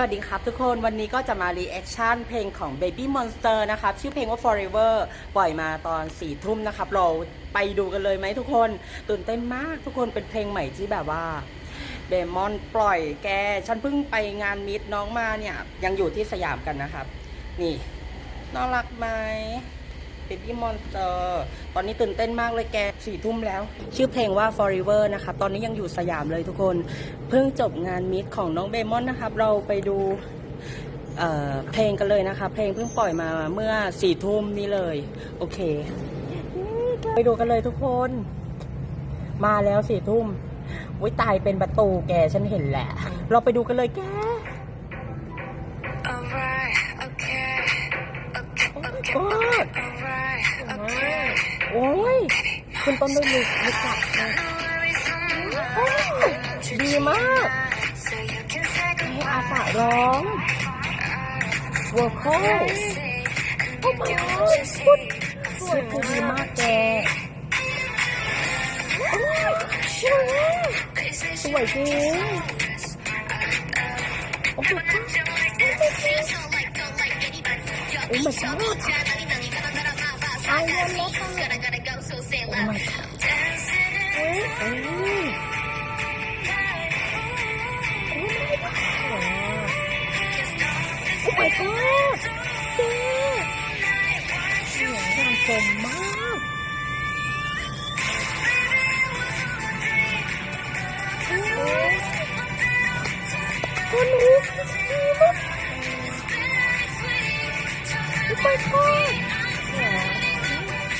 สวัสดีครับทุกคนวันนี้ก็จะมารีแอคชั่นเพลงของ Baby Monster นะครับ ชื่อเพลงว่า Forever ปล่อยมาตอน4ี่ทุ่มนะครับ เราไปดูกันเลยไหมทุกคนตื่นเต้นมากทุกคนเป็นเพลงใหม่ที่แบบว่าเบมอนปล่อยแก ฉันเพิ่งไปงานมิตน้องมาเนี่ย ยังอยู่ที่สยามกันนะครับ นี่น่ารักไหม Baby Monster ตอนนี้ตื่นเต้นมากเลยแกสี่ทุ่มแล้ว ชื่อเพลงว่า Forever นะครับตอนนี้ยังอยู่สยามเลยทุกคน เพิ่งจบงานมิตของน้องเบมอนนะครับ เราไปดูเอ่อเพลงกันเลยนะคะ เพลงเพิ่งปล่อยมาเมื่อสี่ทุ่มนี้เลย โอเค ไปดูกันเลยทุกคน มาแล้วสี่ทุ่มวิตายเป็นประตูแกฉันเห็นแหละ เราไปดูกันเลยแก Alright, okay, okay, โอ้ โอ้ยคุณต้นด้วยลึกลึกจักเลย No worries on my โอ้ยดีมาก mind, so you can say ให้อาสาร้องวอร์โค goodbye. โอ้ And my you can god just พูด see สวยคือดีมากแกโอ้ยสวยมาก Cause it's สวยจริงโอ้ my god โอ้ my god ไอเย็นแล้วค่ะโอ้ my god เฮ้ยเฮ้ยโอ้ my god โอ้ my god เสียงดังคมมากโอ้ยคนลุกดีมากโอ้ my god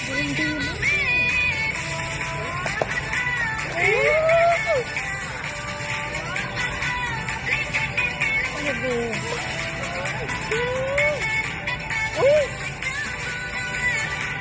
เสียงดีมาก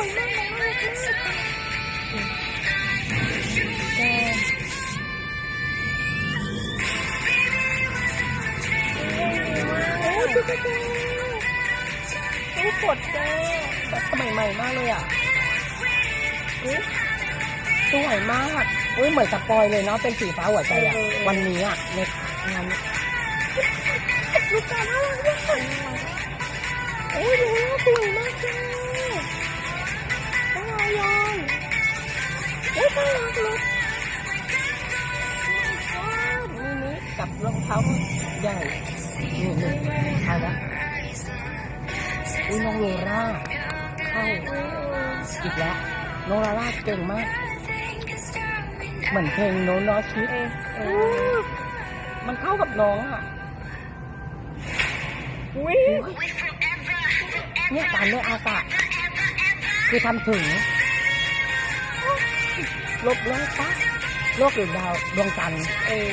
วยมากเลยมากแกโอ้ดูแกโอ้ปวดแกแบบสมัยใหม่มากเลยอะอุ๊ยสวยมากอุ้ยเหมือนสปอยเลยเนาะเป็นสีฟ้าหัวใจอะวันนี้อะในงานลูกตาน่ารักมากโอ้ยดูแล้วสวยมากจ้าต้องเอา ยองโอ้ยน่ารักเลยนี่นี่กับรองเท้าใหญ่นี่นี่เอาละอุ้ยน้องโลล่าเข้าอีกแล้วน้องโลล่าเก่งมาก เหมือนเพลงโน้นเนอชิดมันเข้ากับน้องอะอุ้ยเนี่ยการไม่อาสาคือทำถึง ลบโลกปะโลกหรือดาวดวงจันทร์เออ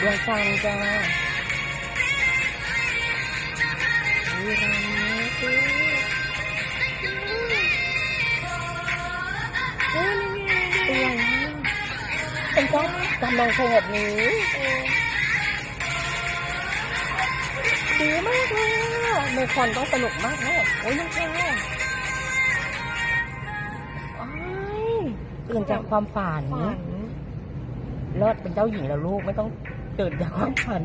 ดวงจันทร์จ้าวิรันนี้สิโอ้ยนี่ไงเป็นไงเป็นเจ้าจำลองเพลงบนี้ดีมากเลยในคอนต้องสนุกมากแน่โอ้ยยังแค่ ตื่นจากความฝันเลิศเป็นเจ้าหญิงแล้วลูกไม่ต้องตื่นจากความฝัน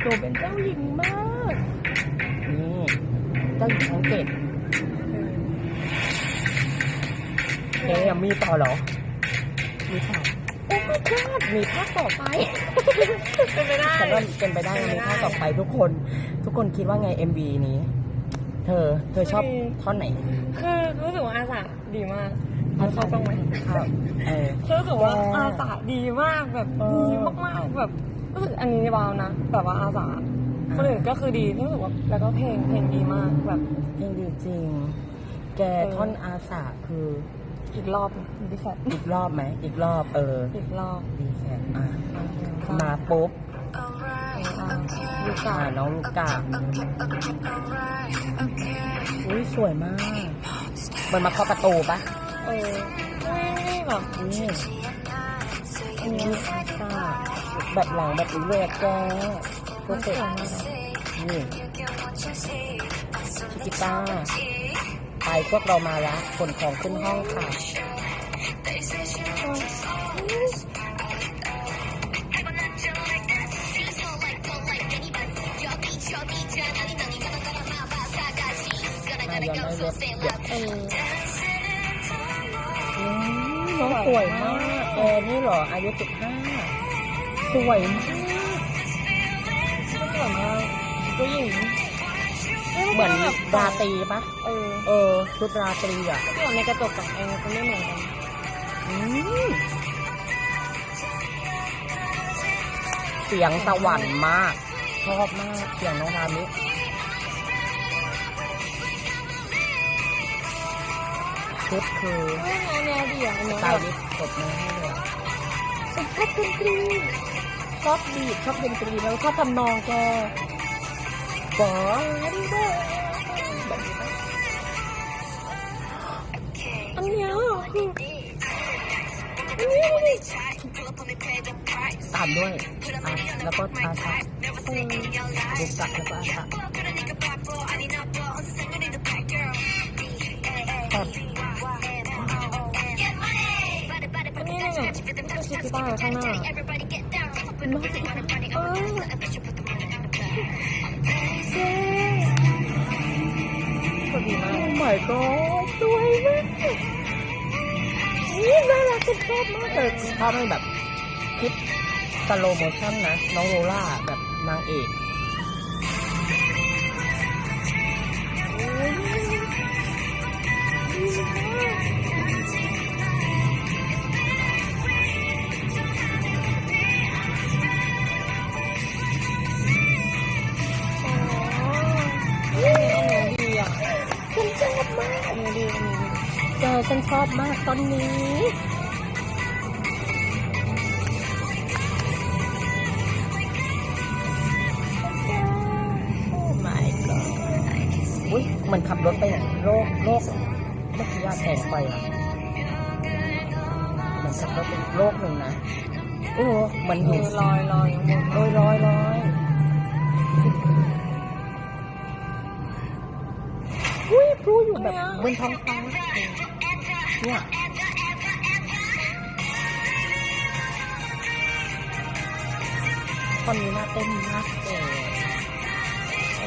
หนูเป็นเจ้าหญิงมากนี่เจ้าหญิงทั้งเจ็ดเอ๊ะยังมีต่อเหรอ มีต่อโอ้ my god มีภาคต่อไป เป็นไปได้ฉันว่าเป็นไปได้มีภาคต่อไปทุกคน ทุกคนคิดว่าไง MV นี้ เธอ เธอชอบท่อนไหน คือรู้สึกว่าอาสาดีมาก เอาเข้าต้องไหมครับเออคือรู้สึกว่าเอออาสาดีมากแบบเออดีมากๆแบบรู้สึกอันนี้ว้าวนะแบบว่าอาสาคนอื่นก็คือดีรู้สึกว่าแล้วก็เพลงเพลงดีมากแบบเพลงดีจริง แกเออท่อนอาสาคืออีกรอบดีแคทอีกรอบไหมอีกรอบเออ อีกรอบดีแค่อะโอเคมาปุ๊บลูกกาอ่าน้องลูกกาอุ้ยสวยมากมันมาเคาะประตูปะ เออไม่แบบนี่อันนี้ค่ะแบบหลังแบบนี้เลยแกโปรมันเจสกวยต์มากอะนี่ชิกิต้าไปพวกเรามาละขนของขึ้นห้องค่ะย้อนได้เลยเดี๋ยวเออ สวยมากแกนี่เหรอ อายุสิบห้าสวยมากสวยมากผู้หญิงเหมือนราตรีปะเออ เออชุดราตรีอะที่แบบในกระจกกับไอ้เขาไม่เหมือนกันอืมเสียงสวรรค์มาก ชอบมาก เสียงน้องรามิ ชุดคือเฮ้ยอันเนี้ดีอะอันนี้ยสไตล์ลิสต์กดมือให้เลยชอบดนตรีชอบบีชอบดนตรีแล้วชอบทำนองแกบอดีเด้วยอันเนี้ยตามด้วยแล้วก็ชาชาเออลูกจักแล้วก็อาชาชอบ คือชิคิต้าข้างหน้าเออสวยดีมากโอ้ my god สวยมากนี่น่ารักชอบมากเลยชอบให้แบบคลิปสโลโมชั่นนะ น้องโรล่าแบบนางเอก อบมากตอนนี้โอ้ my god อุ้ยเหมันขับรถไปเนี่ยโลกโลกเมื่อกี้ยาแทงไปอะเหมันขับรถไปอีกโลกหนึ่งนะโอ้เหมันเห็นลอยลอยอยู่บนโอ้ยลอยลอยอุ้ยพลูอยู่แบบบนท้องฟ้า เนี่ยคนนี้น่าเต้นมากแกเอ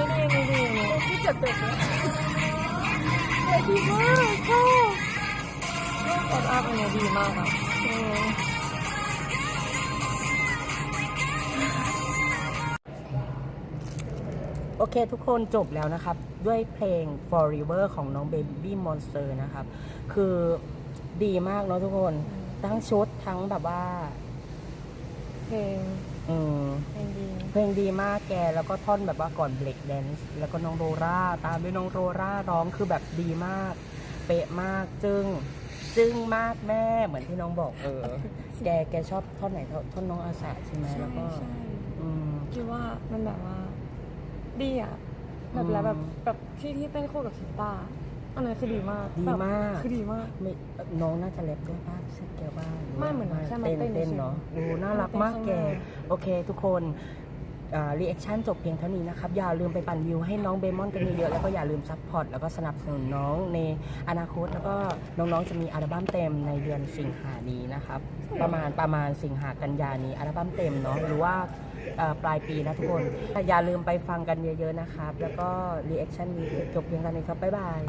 อไม่ดีไม่ดีเนี่ยที่จะเด็ดเลยดีมากชอบอดอัพอันเนี้ยดีมากอะ โอเคทุกคนจบแล้วนะครับ ด้วยเพลง Forever ของน้อง Baby Monster นะครับ คือดีมากเนาะทุกคน ทั้งชุดทั้งแบบว่า เพลงอืมเพลงดีเพลงดีมากแก แล้วก็ท่อนแบบว่าก่อนเบรกแดนซ์แล้วก็น้องโรราตามด้วยน้องโรราร้องคือแบบดีมาก เป๊ะมากจึงจึงมากแม่เหมือนที่น้องบอกเออ แกแกชอบท่อนไหนท่อนท่อนน้องอาสาใช่ไหมใช่แล้วก็ใช่อืมคิดว่ามันแบบว่า ดีอะแบบอืมแล้วแบบแบบที่ที่เต้นคู่กับคิตาร์อันนั้นคือดีมากดีแบบมากคือดีมากไม่น้องน่าจะเล็บด้วยป้าใช่แกว่าไม่เหมือนแค่มาเต้นเต้นเต้นเฉยๆเนาะโอ้น่ารักมากมาแกเต้นข้างหน้าโอเค ทุกคนรีแอคชั่นจบเพียงเท่านี้นะครับ อย่าลืมไปปั่นวิวให้น้องเบมอนกันเยอะๆแล้วก็อย่าลืมซัพพอร์ตแล้วก็สนับสนุนน้องในอนาคต แล้วก็น้องๆจะมีอัลบั้มเต็มในเดือนสิงหานี้นะครับ ประมาณประมาณสิงหากันยานี้อัลบั้มเต็มเนาะหรือว่าเอ่อ ปลายปีนะทุกคน อย่าลืมไปฟังกันเยอะๆนะครับ แล้วก็รีแอคชั่นนี้จบเพียงเท่านี้ครับ บ๊ายบาย